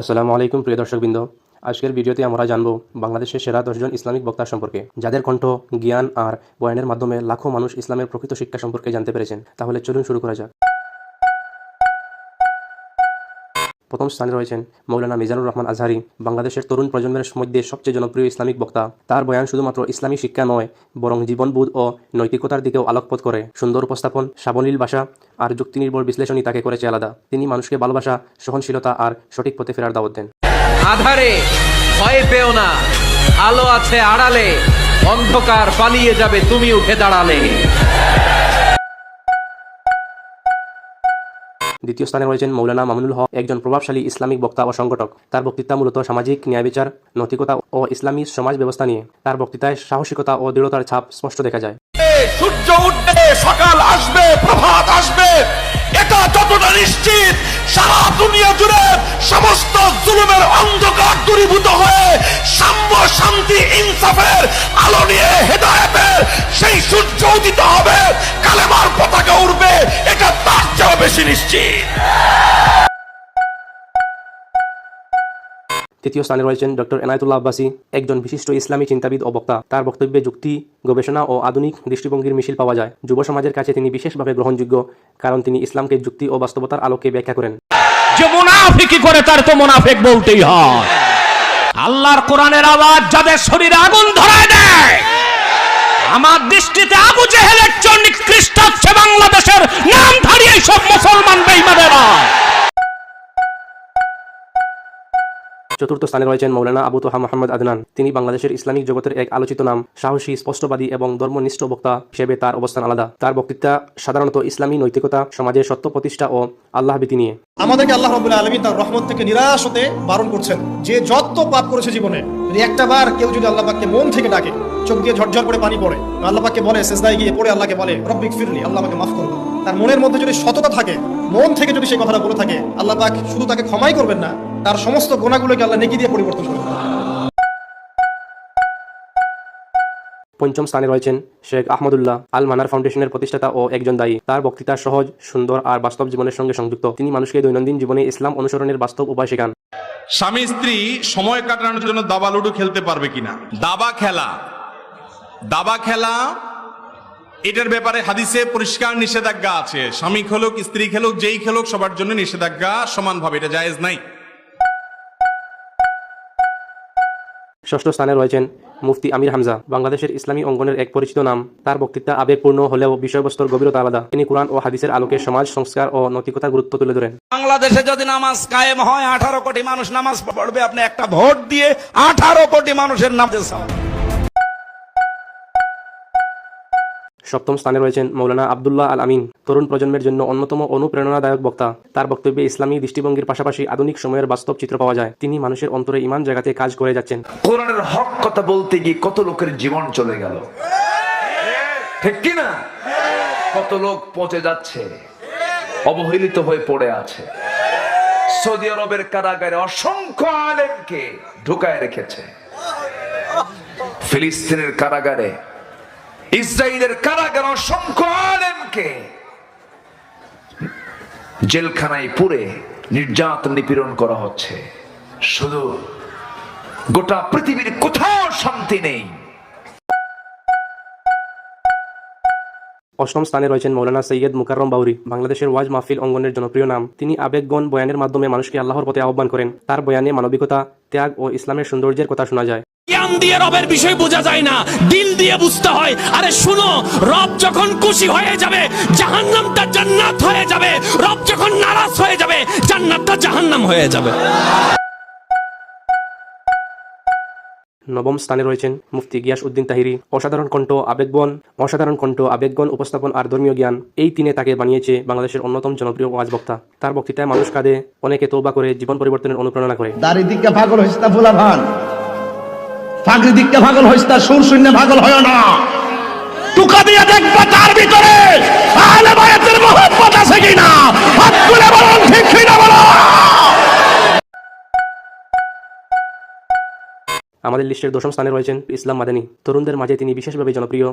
আসসালামু আলাইকুম, প্রিয় দর্শকবৃন্দ। আজকের ভিডিওতে আমরা জানব বাংলাদেশের সেরা দশজন ইসলামিক বক্তা সম্পর্কে। যাদের কণ্ঠ, জ্ঞান আর বয়ানের মাধ্যমে লাখো মানুষ ইসলামের প্রকৃত শিক্ষা সম্পর্কে জানতে পেরেছেন। তাহলে চলুন শুরু করা যাক। প্রথম স্থানে রয়েছেন মৌলানা মিজানুর রহমান আজহারি, বাংলাদেশের তরুণ প্রজন্মের মধ্যে সবচেয়ে জনপ্রিয় ইসলামিক বক্তা। তার বয়ান শুধুমাত্র ইসলামী শিক্ষা নয়, বরং জীবনবোধ ও নৈতিকতার দিকেও আলোকপাত করে। সুন্দর উপস্থাপন, সাবলীল ভাষা আর যুক্তিনির্ভর বিশ্লেষণই তাকে করেছে আলাদা। তিনি মানুষকে ভালোবাসা, সহনশীলতা আর সঠিক পথে ফেরার দাওয়াত দেন। আধারে ভয় পেও না, আলো আছে আড়ালে, অন্ধকার পালিয়ে যাবে তুমি উঠে দাঁড়ালে দ্বিতীয় স্থানে রয়েছেন মৌলানা মামুনুল হক, একজন প্রভাবশালী ইসলামিক বক্তা ও সংগঠক। তার বক্তৃতা মূলত সামাজিক ন্যায় বিচার নৈতিকতা ও ইসলামী সমাজ ব্যবস্থা নিয়ে। তার বক্তৃতায় সাহসিকতা ও দৃঢ়তার ছাপ স্পষ্ট দেখা যায়। সূর্য উঠবে, সকাল আসবে, প্রভাত আসবে। এটা যতটা নিশ্চিত, সারা দুনিয়া জুড়ে সমস্ত জুলুমের অন্ধকার দূরীভূত হয়ে সাম্য শান্তি ইনসাফের আলো নিয়ে হেদায়েতের সূর্য উদিত হবে কালেমার পতাকা উঠবে এটা তার চেয়েও বেশি নিশ্চিত। তৃতীয় স্থানে রয়েছেন ডক্টর এনায়তুল্লাহ আব্বাসী একজন বিশিষ্ট ইসলামী চিন্তাবিদ ও বক্তা। তার বক্তব্যে যুক্তি গবেষণা ও আধুনিক দৃষ্টিভঙ্গির মিছিল পাওয়া যায়। যুব সমাজের কাছে তিনি বিশেষভাবে গ্রহণযোগ্য কারণ তিনি ইসলামকে যুক্তি ও বাস্তবতার আলোকে ব্যাখ্যা করেন। যে মুনাফিকি করে তার তো মুনাফিক বলতেই হয়। আল্লাহর কোরআনের আওয়াজ যাদের শরীরে আগুন ধরায় দেয় আমার দৃষ্টিতে আবু জেহেলের জন্য নিকৃষ্ট হচ্ছে বাংলাদেশের নাম ধারিয়ে সব চতুর্থ স্থানে রয়েছেন মৌলানা আবু তোহা মোহাম্মদ আদনান। তিনি বাংলাদেশের ইসলামিক জগতের এক আলোচিত নাম, সাহসী, স্পষ্টবাদী এবং ধর্মনিষ্ঠ বক্তা হিসেবে তার অবস্থান আলাদা। তার বক্তৃতা সাধারণত ইসলামী নৈতিকতা সমাজের সত্য প্রতিষ্ঠা ও আল্লাহ ভীতি নিয়ে। আমাদেরকে আল্লাহ রবুল্লা আলমী তার রহমত থেকে নিরাশ হতে বারণ করছেন। যে যত পাপ করেছে জীবনে একটা বার কেউ যদি আল্লাহ পাককে মন থেকে ডাকে, চোখ দিয়ে ঝরঝর করে পানি পড়ে আল্লাহ পাককে বলে শেষদায় গিয়ে পড়ে আল্লাহকে বলে রব্বিক ফিরলি আল্লাহ আমাকে মাফ করব। তার মনের মধ্যে যদি সততা থাকে, মন থেকে যদি সে কথাটা বলে থাকে, আল্লাহ পাক শুধু তাকে ক্ষমাই করবেন না তার সমস্ত গোনাগুলোকে আল্লাহ নেকি দিয়ে পরিবর্তন করবেন পঞ্চম স্থানে রয়েছেন শেখ আহমদুল্লাহ আল মানার ফাউন্ডেশনের প্রতিষ্ঠাতা ও একজন দায়ী। তার বক্তৃতা সহজ সুন্দর আর বাস্তব জীবনের সঙ্গে সংযুক্ত। তিনি মানুষকে দৈনন্দিন জীবনে ইসলাম অনুসরণের বাস্তব উপায় শেখান। স্বামী স্ত্রী সময় কাটানোর জন্য দাবা লুডু খেলতে পারবে কিনা? দাবা খেলা। দাবা খেলা এটার ব্যাপারে হাদিসে পরিষ্কার নিষেধাজ্ঞা আছে। স্বামী খেলুক স্ত্রী খেলুক যেই খেলুক সবার জন্য নিষেধাজ্ঞা সমানভাবে। এটা জায়েজ নাই। ষষ্ঠ স্থানে রয়েছেন মুফতি আমির হামজা, বাংলাদেশের ইসলামী অঙ্গনের এক পরিচিত নাম। তার বক্তৃতা আবেগপূর্ণ হলেও বিষয়বস্তুর গভীরতা আলাদা। তিনি কোরআন ও হাদিসের আলোকে সমাজ, সংস্কার ও নৈতিকতার গুরুত্ব তুলে ধরেন। বাংলাদেশে যদি নামাজ কায়েম হয়, আঠারো কোটি মানুষ নামাজ পড়বে। আপনি একটা ভোট দিয়ে আঠারো কোটি মানুষের নাম সপ্তম স্থানে রয়েছেন মৌলানা আবদুল্লাহ আল আমিন তরুণ প্রজন্মের জন্য অন্যতম অনুপ্রেরণাদায়ক বক্তা। তার বক্তব্যে ইসলামী দৃষ্টিভঙ্গির পাশাপাশি আধুনিক সময়ের বাস্তব চিত্র পাওয়া যায়। তিনি মানুষের অন্তরে ইমান জায়গাতে কাজ করে যাচ্ছেন। কোরআনের হক কথা বলতে গিয়ে কত লোকের জীবন চলে গেল? ঠিক কি না? কত লোক পচে যাচ্ছে? অবহেলিত হয়ে পড়ে আছে। সৌদি আরবের কারাগারে অসংখ্য আলেমকে ঢুকায় রেখেছে। ফিলিস্তিনের কারাগারে ইসরায়েলের কারাগারে অসংখ্য আলেমকে জেলখানায় পুরে নির্যাতন নিপীড়ন করা হচ্ছে। শুধু গোটা পৃথিবীর কোথাও শান্তি নেই। অষ্টম স্থানে রয়েছেন মৌলানা সৈয়দ মুকাররম বাউরি, বাংলাদেশের ওয়াজ মাহফিল অঙ্গনের জনপ্রিয় নাম। তিনি আবেগগণ বয়ানের মাধ্যমে মানুষকে আল্লাহর পথে আহ্বান করেন। তার বয়ানে মানবিকতা, ত্যাগ ও ইসলামের সৌন্দর্যের কথা শোনা যায়। জ্ঞান দিয়ে রবের বিষয় বোঝা যায় না দিল দিয়ে বুঝতে হয়। আরে শুনো রব যখন খুশি হয়ে যাবে জাহান্নামটা জান্নাত হয়ে যাবে। রব যখন নারাজ হয়ে যাবে জান্নাতটা জাহান্নাম হয়ে যাবে। নবম স্থানে রয়েছেন মুফতি গিয়াস উদ্দিন তাহিরি অসাধারণ কণ্ঠ আবেগবন অসাধারণ কণ্ঠ আবেগগণ উপস্থাপন আর ধর্মীয় জ্ঞান এই তিনে তাকে বানিয়েছে বাংলাদেশের অন্যতম জনপ্রিয় ওয়াজ বক্তা। তার বক্তৃতায় মানুষ কাঁদে অনেকে তৌবা করে জীবন পরিবর্তনের অনুপ্রেরণা করে। পাগল ফাঁকরি দিকটা পাগল হইস তার সুর শূন্য পাগল হয় না। টুকা দিয়ে দেখবা তার ভিতরে আছে কিনা? হাত তুলে বলুন, ঠিক কিনা বলো? আমাদের লিস্টের দশম স্থানে রয়েছেন ইসলাম মাদানী। তরুণদের মাঝে তিনি বিশেষভাবে জনপ্রিয়।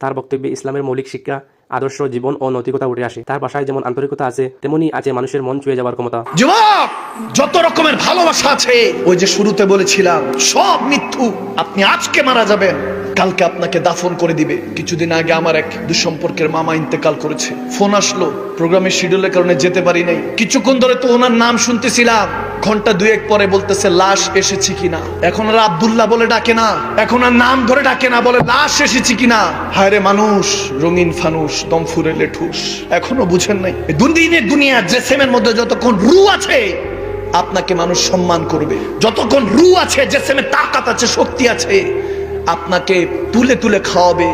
তার বক্তব্যে ইসলামের মৌলিক শিক্ষা আদর্শ জীবন ও নৈতিকতা উঠে আসে। তার বাসায় যেমন আন্তরিকতা আছে, তেমনি আছে মানুষের মন ছুঁয়ে যাওয়ার ক্ষমতা। যুবক, যত রকমের ভালোবাসা আছে, ওই যে শুরুতে বলেছিলাম, সব মিথ্যু আপনি আজকে মারা যাবেন, কালকে আপনাকে দাফন করে দিবে। কিছুদিন আগে আমার এক দুঃসম্পর্কের মামা ইন্তেকাল করেছে। ফোন আসলো, প্রোগ্রামের শিডিউলের কারণে যেতে পারি নাই। কিছুক্ষণ ধরে তো ওনার নাম শুনতেছিলাম। ঘণ্টা দুয়েক পরে বলতেছে, লাশ এসেছে কিনা। এখন আর আব্দুল্লাহ বলে ডাকে না। এখন আর নাম ধরে ডাকে না, বলে, লাশ এসেছে কিনা। হায় রে মানুষ, রঙিন ফানুস দম ফুরেলে লেঠুস এখনও বুঝেন নাই। দুদিনের দুনিয়া জেসেমের মধ্যে যতক্ষণ রু আছে আপনাকে মানুষ সম্মান করবে। যতক্ষণ রু আছে জেসেমের তাকাত আছে শক্তি আছে আপনাকে তুলে তুলে খাওয়াবে।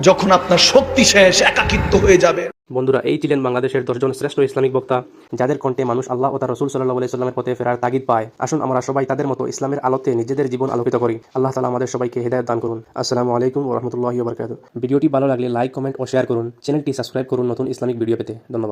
যখন আপনার শক্তি শেষ, একাকিত্ব হয়ে যাবে। বন্ধুরা, এই ছিলেন বাংলাদেশের দশজন শ্রেষ্ঠ ইসলামিক বক্তা, যাদের কণ্ঠে মানুষ আল্লাহ ও তার রসুল সাল্লাহ আলাইস্লামের পথে ফেরার তাগিদ পায়। আসুন আমরা সবাই তাদের মতো ইসলামের আলোতে নিজেদের জীবন আলোকিত করি। আল্লাহ তালা আমাদের সবাইকে হেদায়ত দান করুন। আসসালামু আলাইকুম রহমতুল্লাহ বরকাত ভিডিওটি ভালো লাগলে লাইক, কমেন্ট ও শেয়ার করুন। চ্যানেলটি সাবস্ক্রাইব করুন নতুন ইসলামিক ভিডিও পেতে। ধন্যবাদ।